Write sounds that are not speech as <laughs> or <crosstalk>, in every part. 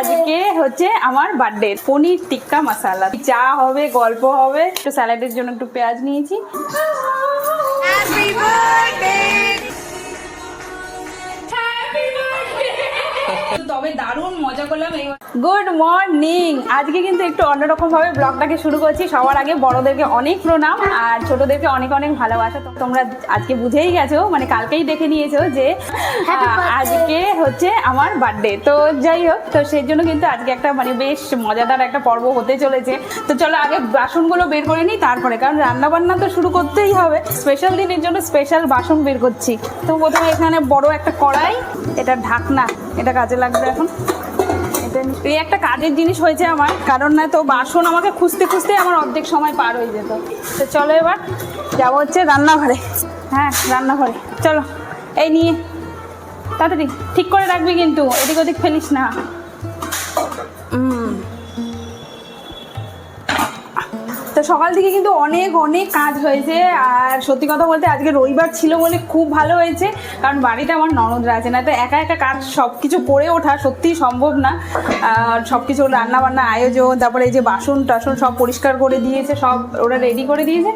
আজকে হচ্ছে আমার বার্থডে পনির টিক্কা মশালা। চা হবে, গল্প হবে, একটু স্যালাডের জন্য একটু পেঁয়াজ নিয়েছি। তবে দারুণ মজা করলাম গুড মর্নিং। আজকে কিন্তু একটু অন্যরকম ভাবে ব্লগটাকে শুরু করছি। সবার আগে বড়দেরকে অনেক প্রণাম আর ছোটদেরকে অনেক অনেক ভালোবাসা। তো তোমরা আজকে বুঝেই গেছো মানে কালকেই দেখে নিয়েছো যে আজকে হচ্ছে আমার বার্থডে তো যাই হোক তো সেই জন্য কিন্তু আজকে একটা মানে বেশ মজাদার একটা পর্ব হতে চলেছে। তো চলো আগে বাসনগুলো বের করে নিই তারপরে। কারণ রান্না বান্না তো শুরু করতেই হবে। স্পেশাল দিনের জন্য স্পেশাল বাসন বের করছি। তো প্রথমে এখানে বড় একটা কড়াই এটা ঢাকনা এটা কাজে লাগবে। এখন এই একটা কাজের জিনিস হয়েছে আমার, কারণ না তো বাসন আমাকে খুঁজতে খুঁজতে আমার অর্ধেক সময় পার হয়ে যেত। তো চলো এবার যাব হচ্ছে রান্নাঘরে। হ্যাঁ রান্নাঘরে। চলো, এই নিয়ে। তাড়াতাড়ি, ঠিক করে রাখবি কিন্তু, এদিক ওদিক ফেলিস না। উম। সকাল থেকে কিন্তু অনেক অনেক কাজ হয়েছে। আর সত্যি কথা বলতে আজকে রবিবার ছিল বলে খুব ভালো হয়েছে, কারণ বাড়িতে আমার ননদরা আছে। না তো একা একা কাজ সব কিছু করে ওঠা সত্যিই সম্ভব না। সব কিছু রান্না বান্না আয়োজন, তারপরে এই যে বাসন টাসন সব পরিষ্কার করে দিয়েছে, সব ওরা রেডি করে দিয়েছে।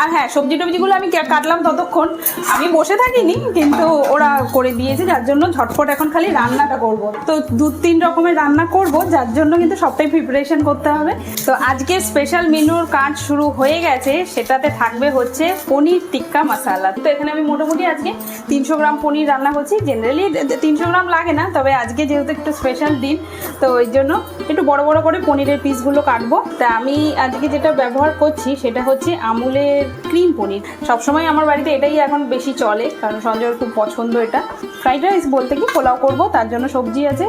আর হ্যাঁ সবজি টবজিগুলো আমি কাটলাম ততক্ষণ। আমি বসে থাকিনি, কিন্তু ওরা করে দিয়েছে, যার জন্য ঝটফট এখন খালি রান্নাটা করব। তো দু তিন রকমের রান্না করব, যার জন্য কিন্তু সবটাই প্রিপারেশন করতে হবে। তো আজকে স্পেশাল মেনুর কাজ শুরু হয়ে গেছে, সেটাতে থাকবে হচ্ছে পনির টিক্কা মশালা। তো এখানে আমি মোটামুটি আজকে তিনশো গ্রাম পনির রান্না করছি। জেনারেলি তিনশো গ্রাম লাগে না, তবে আজকে যেহেতু একটু স্পেশাল দিন, তো ওই জন্য একটু বড় বড় করে পনিরের পিসগুলো কাটবো। তা আমি আজকে যেটা ব্যবহার করছি, সেটা হচ্ছে আমুলের ক্রিম পনির। সবসময় আমার বাড়িতে এটাই এখন বেশি চলে, কারণ সঞ্জয়ের খুব পছন্দ এটা। ফ্রাইড রাইস বলতে কি, পোলাও করব, তার জন্য সবজি আছে।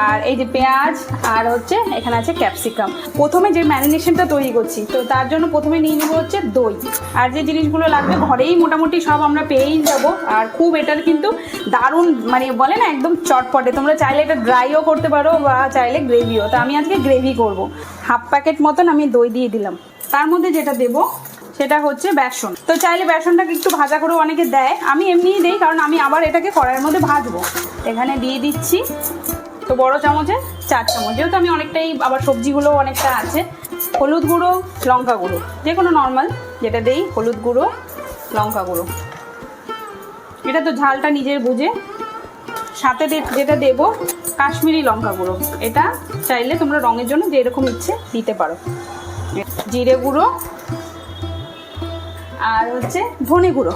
আর এই যে পেঁয়াজ, আর হচ্ছে এখানে আছে ক্যাপসিকাম প্রথমে যে ম্যারিনেশনটা তৈরি করছি, তো তার জন্য প্রথমে নিয়ে নেব হচ্ছে দই। আর যে জিনিসগুলো লাগবে, ঘরেই মোটামুটি সব আমরা পেয়েই যাব। আর খুব এটার কিন্তু দারুণ মানে বলে না একদম চটপটে। তোমরা চাইলে এটা ড্রাইও করতে পারো বা চাইলে গ্রেভিও তো আমি আজকে গ্রেভি করব। হাফ প্যাকেট মতন আমি দই দিয়ে দিলাম। তার মধ্যে যেটা দেবো, সেটা হচ্ছে বেসন। তো চাইলে বেসনটাকে একটু ভাজা করে অনেকে দেয়। আমি এমনিই দিই, কারণ আমি আবার এটাকে কড়াইয়ের মধ্যে ভাজবো। এখানে দিয়ে দিচ্ছি তো বড় চামচে, চার চামচ। যেহেতু আমি অনেকটাই আবার সবজিগুলো অনেকটা আছে, হলুদ গুঁড়ো, লঙ্কা গুঁড়ো। যে কোনো নর্মাল যেটা দেই, হলুদ গুঁড়ো, লঙ্কা গুঁড়ো। এটা তো ঝালটা নিজের বুঝে। সাথে যেটা দেবো, কাশ্মীরি লঙ্কা গুঁড়ো। এটা চাইলে তোমরা রঙের জন্য যে এরকম ইচ্ছে দিতে পারো। জিরে গুঁড়ো, আর হচ্ছে ধনে গুঁড়ো।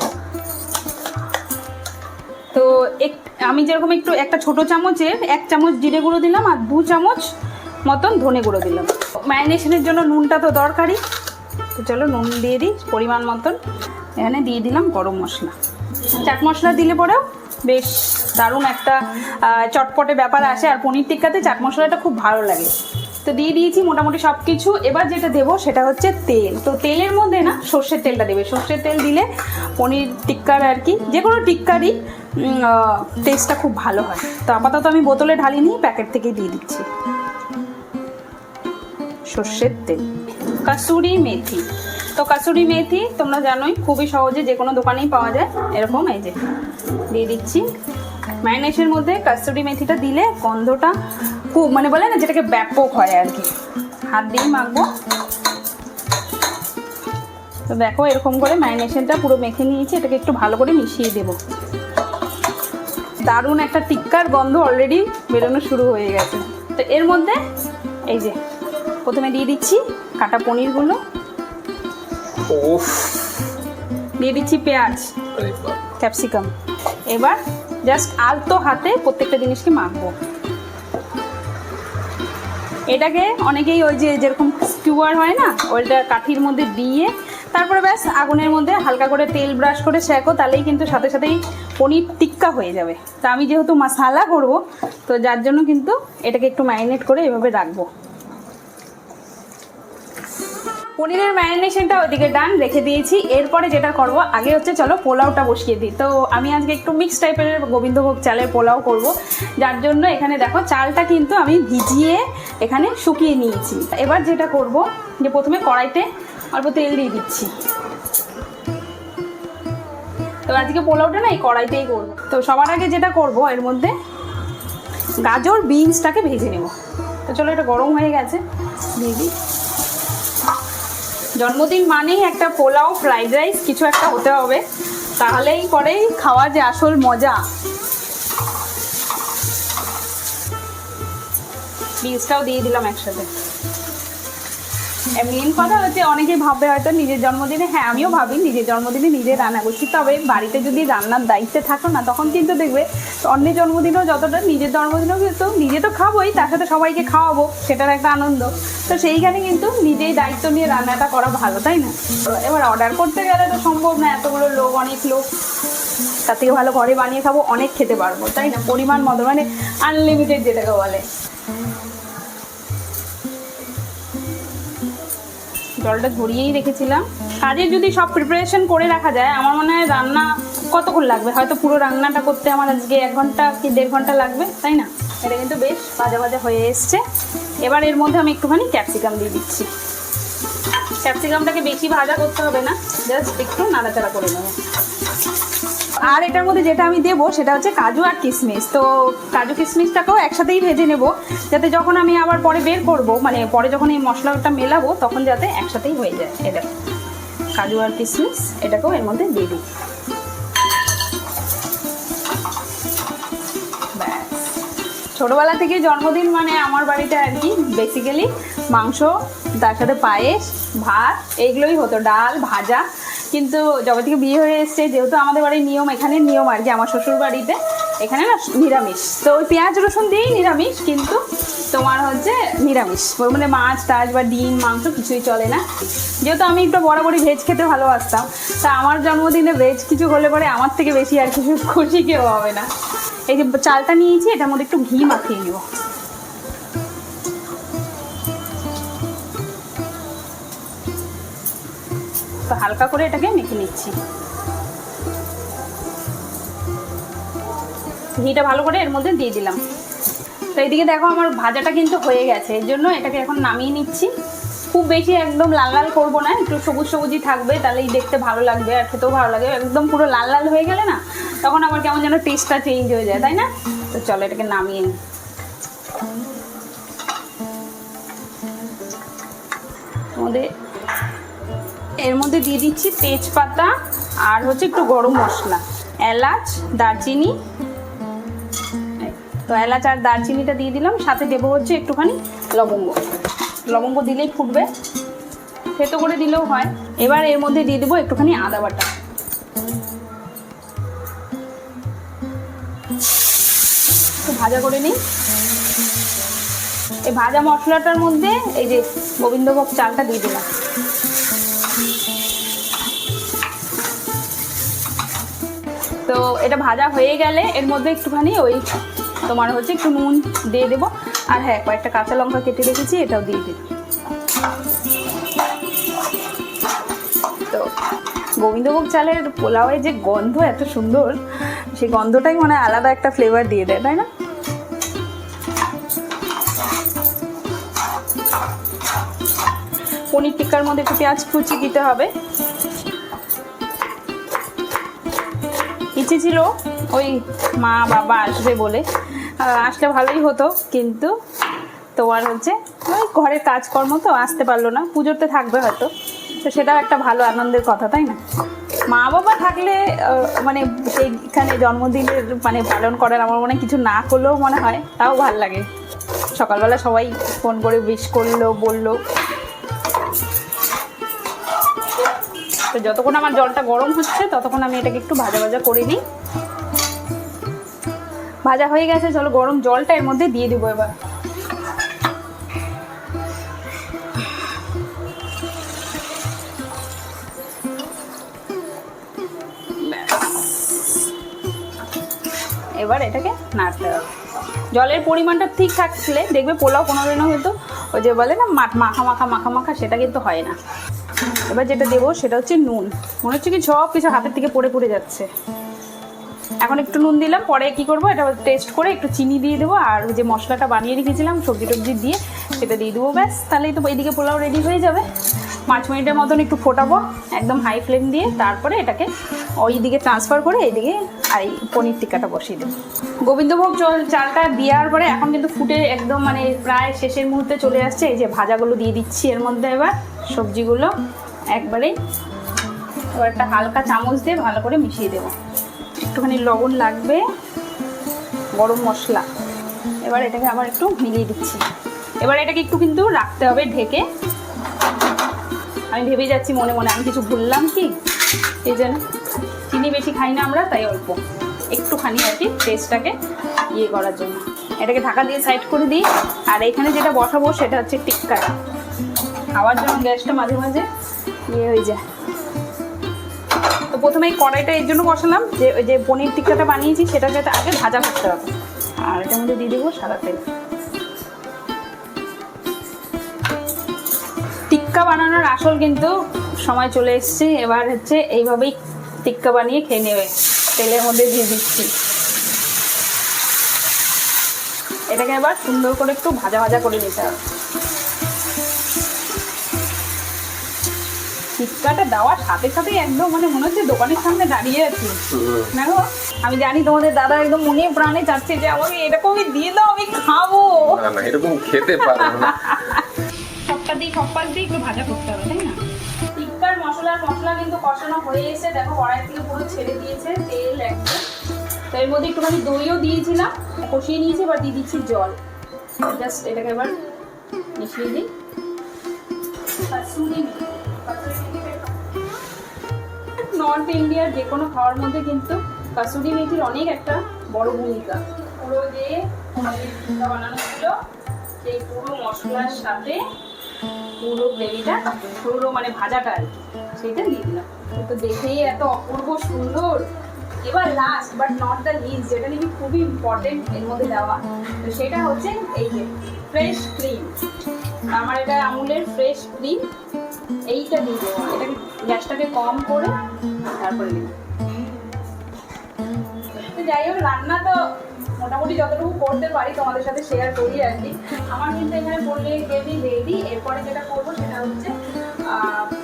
তো এক, আমি যেরকম একটু একটা ছোট চামচের এক চামচ জিরে গুঁড়ো দিলাম আর দু চামচ মতন ধনে গুঁড়ো দিলাম। ম্যারিনেশনের জন্য নুনটা তো দরকারই। তো চলো নুন দিয়ে দিই পরিমাণ মতন। এখানে দিয়ে দিলাম গরম মশলা। চাট মশলা দিলে পরেও বেশ দারুণ একটা চটপটে ব্যাপার আসে। আর পনির টিক্কাতে চাট মশলাটা খুব ভালো লাগে। তো দিয়ে দিয়েছি মোটামুটি সব কিছু এবার যেটা দেবো সেটা হচ্ছে তেল। তো তেলের মধ্যে না সর্ষের তেলটা দেবে। সর্ষের তেল দিলে পনির টিক্কার আর কি যে কোনো টিক্কারই টেস্টটা খুব ভালো হয়। তো আপাতত আমি বোতলে ঢালিনি, প্যাকেট থেকেই দিয়ে দিচ্ছি। সর্ষের তেল। কাসুরি মেথি। তো কাসুরি মেথি তোমরা জানোই, খুবই সহজে যে কোনো দোকানেই পাওয়া যায়। এরকম এই যে, দিয়ে দিচ্ছি। ম্যারিনেশনের মধ্যে কাসুরি মেথিটা দিলে গন্ধটা খুব মানে বলে না যেটাকে ব্যাপক হয় আর কি। হাত দিয়েই মাখবো। তো দেখো এরকম করে ম্যারিনেশনটা পুরো মেখে নিয়েছি এটাকে একটু ভালো করে মিশিয়ে দেবো। দারুণ একটা টিক্কার গন্ধ অলরেডি বেরোনো শুরু হয়ে গেছে। তো এর মধ্যে এই যে প্রথমে দিয়ে দিচ্ছি কাটা পনিরগুলো। দিয়ে দিচ্ছি পেঁয়াজ ক্যাপসিকাম। এবার জাস্ট আলতো হাতে প্রত্যেকটা জিনিসকে মাখবো। এটাকে অনেকেই ওই যে যেরকম স্কিউয়ার হয় না, ওইটা কাঠির মধ্যে দিয়ে তারপরে ব্যাস আগুনের মধ্যে হালকা করে তেল ব্রাশ করে শেখো তাহলেই কিন্তু সাথে সাথেই পনির টিক্কা হয়ে যাবে। তা আমি যেহেতু মশালা করব, তো যার জন্য কিন্তু এটাকে একটু ম্যারিনেট করে এভাবে রাখব। পনিরের ম্যারিনেশনটা ওইদিকে ডান রেখে দিয়েছি। এরপরে যেটা করব, আগে হচ্ছে চলো পোলাওটা বসিয়ে দিই। তো আমি আজকে একটু মিক্স টাইপের গোবিন্দভোগ চালের পোলাও করব। যার জন্য এখানে দেখো, চালটা কিন্তু আমি ভিজিয়ে এখানে শুকিয়ে নিয়েছি। এবার যেটা করব, যে প্রথমে কড়াইতে অল্প তেল দিয়ে দিচ্ছি। তো আজকে পোলাওটা না এই কড়াইতেই করব। তো সবার আগে যেটা করব, এর মধ্যে গাজর, বিনসটাকে ভেজে নেব। তো চলো এটা গরম হয়ে গেছে, দিয়ে দিই। জন্মদিন মানেই একটা পোলাও, ফ্রাইড রাইস, কিছু একটা হতে হবে। তাহলেই পরেই খাওয়া যে আসল মজা। বীজটাও দিয়ে দিলাম একসাথে। মেন কথা হচ্ছে অনেকেই ভাববে হয়তো নিজের জন্মদিনে হ্যাঁ আমিও ভাবি নিজের জন্মদিনে নিজে রান্না করছি। তবে বাড়িতে যদি রান্নার দায়িত্বে থাকো না, তখন কিন্তু দেখবে অন্যের জন্মদিনেও যতটা নিজের জন্মদিনেও কিন্তু নিজে তো খাবোই, তার সাথে সবাইকে খাওয়াবো, সেটার একটা আনন্দ। তো সেইখানে কিন্তু নিজেই দায়িত্ব নিয়ে রান্নাটা করা ভালো, তাই না? এবার অর্ডার করতে গেলে তো সম্ভব না, এতগুলো লোক, অনেক লোক। তার থেকে ভালো ঘরে বানিয়ে খাব, অনেক খেতে পারব, তাই না? পরিমাণ মতো মানে আনলিমিটেড যেটাকে বলে। জলটা ঝরিয়েই রেখেছিলাম। কাজের যদি সব প্রিপারেশন করে রাখা যায়, আমার মনে হয় রান্না কতক্ষণ লাগবে? হয়তো পুরো রান্নাটা করতে আমার আজকে এক ঘণ্টা কি দেড় ঘণ্টা লাগবে, তাই না? এটা কিন্তু বেশ ভাজা ভাজা হয়ে এসছে। এবার এর মধ্যে আমি একটুখানি ক্যাপসিকাম দিয়ে দিচ্ছি। ক্যাপসিকামটাকে বেশি ভাজা করতে হবে না জাস্ট একটু নাড়াচাড়া করে নেব। আর এটার মধ্যে যেটা আমি দেবো সেটা হচ্ছে কাজু আর কিশমিশ তো কাজু কিশমিশটাকেও একসাথেই ভেজে নেব, যাতে যখন আমি আবার পরে বের করব মানে পরে যখন এই মশলাটা মেলাবো, তখন যাতে একসাথেই হয়ে যায়। এটা কাজু আর কিশমিশ এটাকেও এর মধ্যে দিয়ে দিই। ছোটবেলা থেকে জন্মদিন মানে আমার বাড়িতে আর কি বেসিক্যালি মাংস, তার সাথে পায়েস, ভাত এইগুলোই হতো, ডাল, ভাজা। কিন্তু যবে থেকে বিয়ে হয়ে এসছে, যেহেতু আমাদের বাড়ির নিয়ম, এখানে নিয়ম আর কি, আমার শ্বশুর বাড়িতে এখানে না নিরামিষ। তো ওই পেঁয়াজ, রসুন দিয়েই নিরামিষ, কিন্তু তোমার হচ্ছে নিরামিষ। মানে মাছ টাছ বা ডিম, মাংস কিছুই চলে না। যেহেতু আমি একটু বরাবরই ভেজ খেতে ভালোবাসতাম, তা আমার জন্মদিনে ভেজ কিছু হলে পরে আমার থেকে বেশি আর কিছু খুশি কেউ হবে না। এই যে চালটা নিয়েছি, এটার মধ্যে একটু ঘি মাখিয়ে নেব। তো হালকা করে এটাকে মেখে নিচ্ছি। ঘিটা ভালো করে এর মধ্যে দিয়ে দিলাম। তো এইদিকে দেখো আমার ভাজাটা কিন্তু হয়ে গেছে, এর জন্য এটাকে এখন নামিয়ে নিচ্ছি। খুব বেশি একদম লাল লাল করব না, একটু সবুজ সবুজই থাকবে, তাহলেই দেখতে ভালো লাগবে আর খেতেও ভালো লাগবে। একদম পুরো লাল লাল হয়ে গেলে না তখন আবার কেমন যেন টেস্টটা চেঞ্জ হয়ে যায়, তাই না? তো চলো এটাকে নামিয়ে এর মধ্যে দিয়ে দিচ্ছি তেজপাতা আর হচ্ছে একটু গরম মশলা, এলাচ, দারচিনি। তো এলাচ আর দারচিনিটা দিয়ে দিলাম, সাথে দেবো হচ্ছে একটুখানি লবঙ্গ। লবঙ্গ দিলেই ফুটবে, থেতো করে দিলেও হয়। এবার এর মধ্যে দিয়ে দেবো একটুখানি আদা বাটা। ভাজা করে নিই। এই ভাজা মশলাটার মধ্যে এই যে গোবিন্দভোগ চালটা দিয়ে দিলাম। তো এটা ভাজা হয়ে গেলে এর মধ্যে একটুখানি ওই তোমার হচ্ছে একটু নুন দিয়ে দেবো। আর হ্যাঁ কয়েকটা কাঁচা লঙ্কা কেটে রেখেছি, এটাও দিয়ে দেবো তো গোবিন্দভোগ চালের পোলাওয়ের যে গন্ধ এত সুন্দর, সেই গন্ধটাই মনে হয় আলাদা একটা ফ্লেভার দিয়ে দেয়, তাই না? পনির টিক্কার মধ্যে একটু পেঁয়াজ কুচি দিতে হবে। ইচ্ছে ছিল ওই মা বাবা আসবে বলে। আসলে ভালোই হতো, কিন্তু তোমার হচ্ছে ওই ঘরের কাজকর্ম তো আসতে পারল না, পুজোতে থাকবে হয়তো। তো সেটাও একটা ভালো আনন্দের কথা, তাই না? মা বাবা থাকলে মানে সেইখানে জন্মদিনের মানে পালন করার আমার মনে কিছু না করলেও মনে হয়, তাও ভালো লাগে। সকালবেলা সবাই ফোন করে উইশ করল, বলল। তো যতক্ষণ আমার জলটা গরম হচ্ছে, ততক্ষণ আমি এটাকে একটু ভাজা ভাজা করে নিই। ভাজা হয়ে গেছে, চলো গরম জলটা এর মধ্যে দিয়ে দেবো এবার। এবার এটাকে নাড়তে হবে। জলের পরিমাণটা ঠিক থাকলে, দেখবে পোলাও কোনো দিনও হয়তো ওই যে বলে না মাখা মাখা মাখা মাখা, সেটা কিন্তু হয় না। এবার যেটা দেবো সেটা হচ্ছে নুন। মনে হচ্ছে কি সব কিছু হাতের থেকে পড়ে পড়ে যাচ্ছে। এখন একটু নুন দিলাম, পরে কি করব, এটা টেস্ট করে একটু চিনি দিয়ে দেবো, আর ওই যে মশলাটা বানিয়ে রেখেছিলাম, সবজি টবজি দিয়ে, সেটা দিয়ে দেবো, ব্যাস। তাহলেই তো এইদিকে পোলাও রেডি হয়ে যাবে। পাঁচ মিনিটের মতন একটু ফোটাবো, একদম হাই ফ্লেম দিয়ে তারপরে এটাকে ওই দিকে ট্রান্সফার করে এইদিকে আর এই পনির টিক্কাটা বসিয়ে দেবো। গোবিন্দভোগ চল- চালটা দেওয়ার পরে এখন কিন্তু ফুটে একদম মানে প্রায় শেষের মুহূর্তে চলে আসছে। এই যে ভাজাগুলো দিয়ে দিচ্ছি এর মধ্যে এবার সবজিগুলো একবারেই এবার একটা হালকা চামচ দিয়ে ভালো করে মিশিয়ে দেবো। একটুখানি লবণ লাগবে, গরম মশলা। এবার এটাকে আবার একটু মিলিয়ে দিচ্ছি। এবার এটাকে একটু কিন্তু রাখতে হবে ঢেকে। আমি ভেবে যাচ্ছি মনে মনে আমি কিছু ভুললাম কি? এই জন্য চিনি বেশি খাই না আমরা, তাই অল্প। একটুখানি আর কি টেস্টটাকে ইয়ে করার জন্য। এটাকে ঢাকা দিয়ে সাইড করে দিই। আর এখানে যেটা বসাবো সেটা হচ্ছে টিক্কাটা খাওয়ার জন্য গ্যাসটা মাঝে মাঝে ইয়ে হয়ে যায়। তো প্রথমে এই কড়াইটা এর জন্য বসালাম। যে ওই যে পনির টিক্কাটা বানিয়েছি সেটা যাতে আগে ভাজা করতে হবে। আর এটার মধ্যে দিয়ে দেবো সাদা তেল। টিক্কা বানানোর আসল কিন্তু সময় চলে এসছে। এবার হচ্ছে এইভাবেই টিক্কা বানিয়ে খেয়ে নেবে। তেলের মধ্যে দিয়ে দিচ্ছি। এটাকে এবার সুন্দর করে একটু ভাজা ভাজা করে নিতে হবে। টিক্কাটা দেওয়ার সাথে সাথে একদম মানে মনে হচ্ছে দোকানের সামনে দাঁড়িয়ে আছি। না গো আমি জানি তোমাদের দাদা একদম মনে প্রাণে চাচ্ছে যে আমাকে এরকমই দিয়ে দাও আমি খাব। না না এরকম খেতে পারব না। <laughs> দিয়ে সব পাশ দিয়ে একটু ভাজা করতে হবে, তাই না? টিক্কার মশলার মশলা কিন্তু কষানো হয়ে এসে দেখো কড়াই থেকে পুরো ছেড়ে দিয়েছে তেল একদম। এর মধ্যে একটুখানি দইও দিয়েছিলাম, কষিয়ে নিয়েছি, এবার দিয়ে দিচ্ছি জল। জাস্ট এটাকে এবার মিশিয়ে দিই। নর্থ ইন্ডিয়ার যে কোনো খাওয়ার মধ্যে কিন্তু কাসুরি মেথির অনেক একটা বড় ভূমিকা। পুরো যে বানানো ছিল, সেই পুরো মশলার সাথে পুরো গ্রেভিটা পুরো মানে ভাজাটা আর কি, সেইটা দিয়ে দিলাম। তো দেখেই এত অপূর্ব সুন্দর। এবার last but not the least যেটা নাকি খুবই ইম্পর্টেন্ট এর মধ্যে দেওয়া, তো সেটা হচ্ছে এই যে ফ্রেশ ক্রিম আমার এটা আমুলের ফ্রেশ ক্রিম এইটা দিয়ে দেবো। এটাকে গ্যাসটাকে কম করে, তারপরে তো যাই হোক, রান্না তো মোটামুটি যতটুকু করতে পারি তোমাদের সাথে শেয়ার করি আর কি। আমার কিন্তু এখানে পনির গ্রেভি রেডি এরপরে যেটা করব সেটা হচ্ছে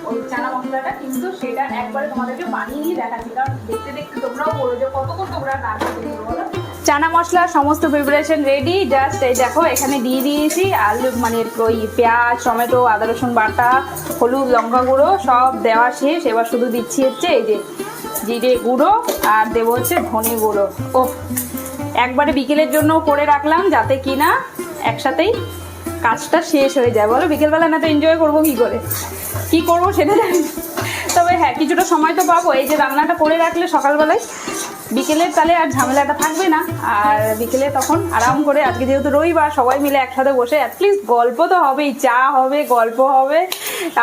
ওই চানা মশলাটা কিন্তু সেটা একবারে তোমাদেরকে বানিয়ে নিয়ে দেখাচ্ছি, কারণ দেখতে দেখতে তোমরাও বলো যে কতক্ষণ তোমরা রান্না বলো চানা মশলা, সমস্ত প্রিপারেশন রেডি জাস্ট এই দেখো, এখানে দিয়ে দিয়েছি আলু মানে ওই পেঁয়াজ, টমেটো, আদা, রসুন বাটা, হলুদ, লঙ্কা গুঁড়ো, সব দেওয়া শেষ। এবার শুধু দিচ্ছি হচ্ছে এই যে জিরে গুঁড়ো আর দেবো হচ্ছে ধনে গুঁড়ো। ও একবারে বিকেলের জন্য করে রাখলাম যাতে কি না একসাথেই কাজটা শেষ হয়ে যায়। বলো, বিকেলবেলা না তো এনজয় করব কী করে? কি করব সেটা জানি তবে হ্যাঁ কিছুটা সময় তো পাবো। এই যে রান্নাটা করে রাখলে সকালবেলায় বিকেলের তাহলে আর ঝামেলাটা থাকবে না। আর বিকেলে তখন আরাম করে, আজকে যেহেতু রবিবার, সবাই মিলে একসাথে বসে অ্যাটলিস্ট গল্প তো হবেই, চা হবে, গল্প হবে।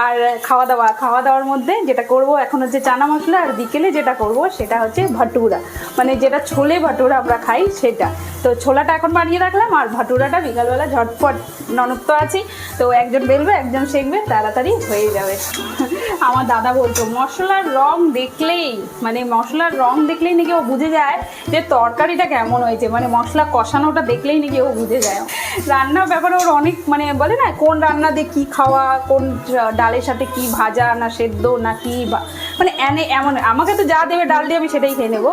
আর খাওয়া দাওয়া, খাওয়া দাওয়ার মধ্যে যেটা করব এখন হচ্ছে চানা মশলা, আর বিকেলে যেটা করব সেটা হচ্ছে ভাটুরা মানে যেটা ছোলে ভাটুরা আমরা খাই সেটা। তো ছোলাটা এখন বানিয়ে রাখলাম, আর ভাটুরাটা বিকালবেলা ঝটপট ননদ তো আছি তো একজন বেলবে, একজন শেখবে তাড়াতাড়ি হয়ে যাবে। আমার দাদা বলতো, মশলার রং দেখলেই মানে মশলার রং দেখলেই নাকি ও বুঝে যায় যে তরকারিটা কেমন হয়েছে মানে মশলা কষানোটা দেখলেই নাকি ও বুঝে যায়। রান্নার ব্যাপারে ওর অনেক মানে বলে না, কোন রান্না দিয়ে কী খাওয়া, কোন ডালের সাথে কি ভাজা, না সেদ্ধ, না কি মানে এনে এমন, আমাকে তো যা দেবে ডাল দিয়ে আমি সেটাই খেয়ে নেব।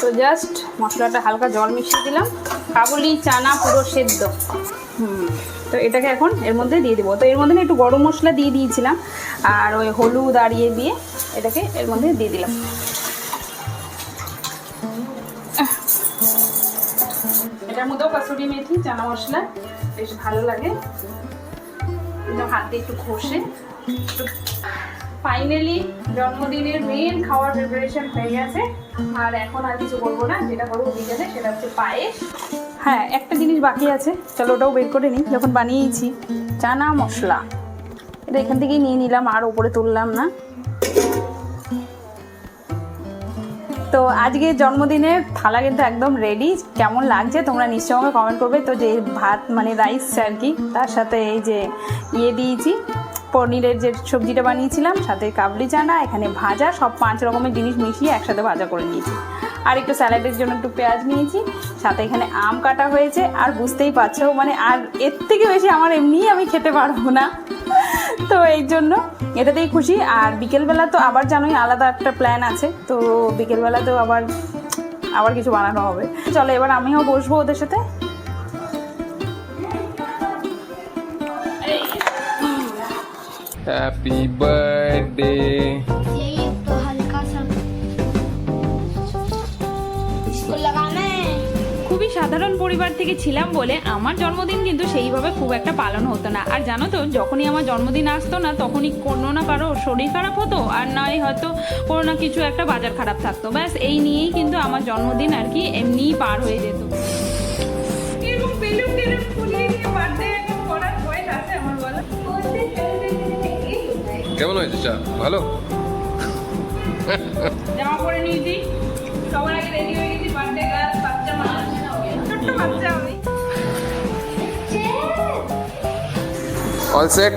তো জাস্ট মশলাটা হালকা জল মিশিয়ে দিলাম। কাবুলি চানা পুরো সেদ্ধ। হুম, তো এটাকে এখন এর মধ্যে দিয়ে দেবো। তো এর মধ্যে একটু গরম মশলা দিয়ে দিয়েছিলাম, আর ওই হলুদ ইয়ে দিয়ে এটাকে এর মধ্যে দিয়ে দিলাম। এটার মধ্যেও কাসুরি মেথি, চানা মশলা, বেশ ভালো লাগে। হাত একটু ঘষে। ফাইনালি জন্মদিনের মেন খাওয়ার প্রিপারেশন হয়ে গেছে। আর এখন আর কিছু করব না, যেটা করব বিকেলে, সেটা হচ্ছে পায়েস। হ্যাঁ একটা জিনিস বাকি আছে। চলো ওটাও বের করে নিই, যখন বানিয়েছি। চানা মশলা। এটা এখান থেকেই নিয়ে নিলাম, আর ওপরে তুললাম না। তো আজকে জন্মদিনে থালা কিন্তু একদম রেডি কেমন লাগছে তোমরা নিশ্চয়ই আমাকে কমেন্ট করবে। তো যে ভাত মানে রাইস আর কি, তার সাথে এই যে ইয়ে দিয়েছি। পনিরের যে সবজিটা বানিয়েছিলাম, সাথে কাবলি চানা, এখানে ভাজা, সব পাঁচ রকমের জিনিস মিশিয়ে একসাথে ভাজা করে নিয়েছি। আর একটু স্যালাডের জন্য একটু পেঁয়াজ নিয়েছি, সাথে এখানে আম কাটা হয়েছে, আর বুঝতেই পারছ মানে আর এর থেকে বেশি আমার এমনিই আমি খেতে পারব না। তো এই জন্য এটাতেই খুশি, আর বিকেলবেলা তো আবার জানোই আলাদা একটা প্ল্যান আছে, তো বিকেলবেলাতেও আবার আবার কিছু বানানো হবে। চলো এবার আমিও বসবো ওদের সাথে। Happy birthday. খুবই সাধারণ পরিবার থেকে ছিলাম বলে আমার জন্মদিন কিন্তু সেইভাবে খুব একটা পালন হতো না। আর জানো তো যখনই আমার জন্মদিন আসতো না তখনই কোনো না কারও শরীর খারাপ হতো আর নয় হয়তো কোনো না কিছু একটা বাজার খারাপ থাকতো। ব্যাস এই নিয়েই কিন্তু আমার জন্মদিন আর কি এমনিই পার হয়ে যেত। কেমন হয়েছে চা? ভালো? জামা পরে নিয়েছি। সবার আগে রেডি হয়ে গেছি বার্থডে গার্ল বাচ্চা মানুষ ছোট্ট বাচ্চা আমি। অল সেট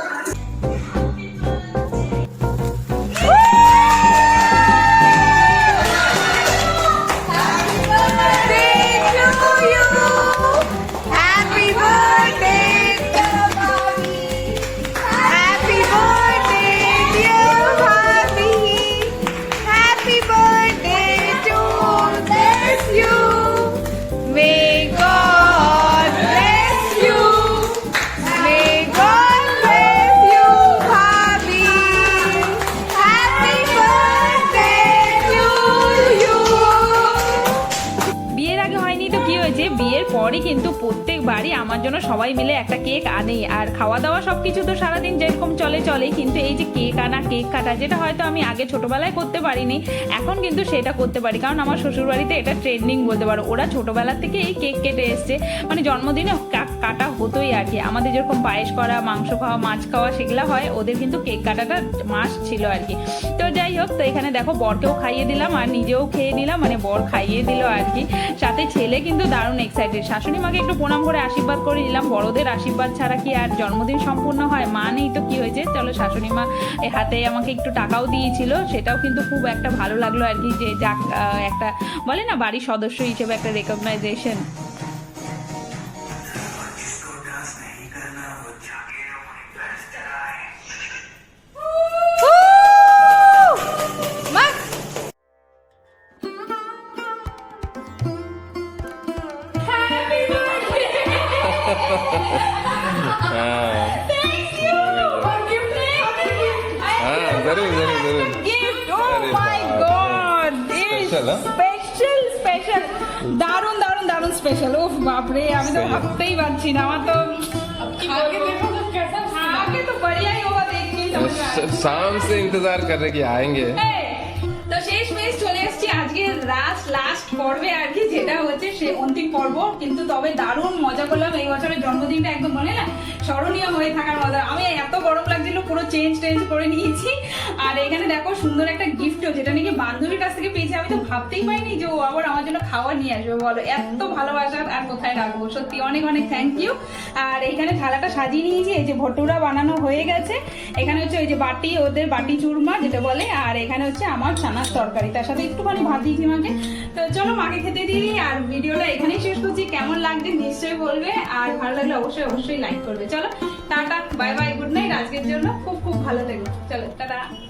পরই কিন্তু প্রত্যেকবারই আমার জন্য সবাই মিলে একটা কেক আনে আর খাওয়া দাওয়া সব কিছু তো সারাদিন যেরকম চলে চলে কিন্তু এই যে কেক আনা, কেক কাটা, যেটা হয়তো আমি আগে ছোটবেলায় করতে পারিনি, এখন কিন্তু সেটা করতে পারি। কারণ আমার শ্বশুরবাড়িতে এটা ট্রেন্ডিং বলতে পারো। ওরা ছোটবেলা থেকে এই কেক কেটে এসছে। মানে জন্মদিনে কাটা হতোই আর কি। আমাদের যেরকম পায়েস করা, মাংস খাওয়া, মাছ খাওয়া সেগুলো হয়, ওদের কিন্তু কেক কাটাটা মাস ছিল আর কি। তো যাই হোক, তো এখানে দেখো বরকেও খাইয়ে দিলাম আর নিজেও খেয়ে নিলাম মানে বর খাইয়ে দিল আর কি। সাথে ছেলে কিন্তু দারুণ এক্সাইটেড শাশুড়ি মাকে একটু প্রণাম করে আশীর্বাদ করে নিলাম। বড়দের আশীর্বাদ ছাড়া কি আর জন্মদিন সম্পূর্ণ হয়? মা নেই তো কি হয়েছে? চলো শাশুড়ি মা হাতে আমাকে একটু টাকাও দিয়েছিল, সেটাও কিন্তু খুব একটা ভালো লাগল আর কি যে যাক একটা বলে না বাড়ির সদস্য হিসেবে একটা রেকগনাইজেশন जरूर जरूर जरूर gift oh अरे my बाप रे। god Special, huh? Special special দারুন দারুন দারুন স্পেশাল ও বাপরে আমি তো सही है। ভাবতেই পারছি না আমার তো आगे देखो तो कैसा आगे तो बढ़िया ही होगा देख के ही समझ में आया। श- शाम से इंतजार कर रहे कि आएंगे এই, তো শেষ মেশ চলে এসেছি আজকে লাস্ট লাস্ট পর্বে আর কি যেটা হচ্ছে সে অন্তিম পর্ব। কিন্তু তবে দারুণ মজা করলাম। এই বছরের জন্মদিনটা একদম মনে না স্মরণীয় হয়ে থাকার মজা। আমি এত গরম লাগছিল, পুরো চেঞ্জ টেঞ্জ করে নিয়েছি। আর এখানে দেখো সুন্দর একটা গিফটও যেটা নাকি বান্ধবীর কাছ থেকে পেয়েছি। আমি তো ভাবতেই পারিনি যে ও আবার আমার জন্য খাওয়া নিয়ে আসবে, বলো। এত ভালোবাসা, আর কোথায় রাখব? সত্যি অনেক অনেক থ্যাংক ইউ আর এখানে থালাটা সাজিয়ে নিয়েছি, এই যে ভটুরা বানানো হয়ে গেছে। এখানে হচ্ছে ওই যে বাটি, ওদের বাটি চুরমা, যেটা বলে। আর এখানে হচ্ছে আমার ছানার তরকারি। তার সাথে একটুখানি ভাত দিয়েছি মাকে। তো চলো মাকে খেতে দিই, আর ভিডিওটা এখানেই শেষ করছি। কেমন লাগছে নিশ্চয়ই বলবে। আর ভালো লাগলে অবশ্যই অবশ্যই লাইক করবে। চলো tata bye bye good night আজকের জন্য খুব খুব ভালো থেকো। চলো টাটা।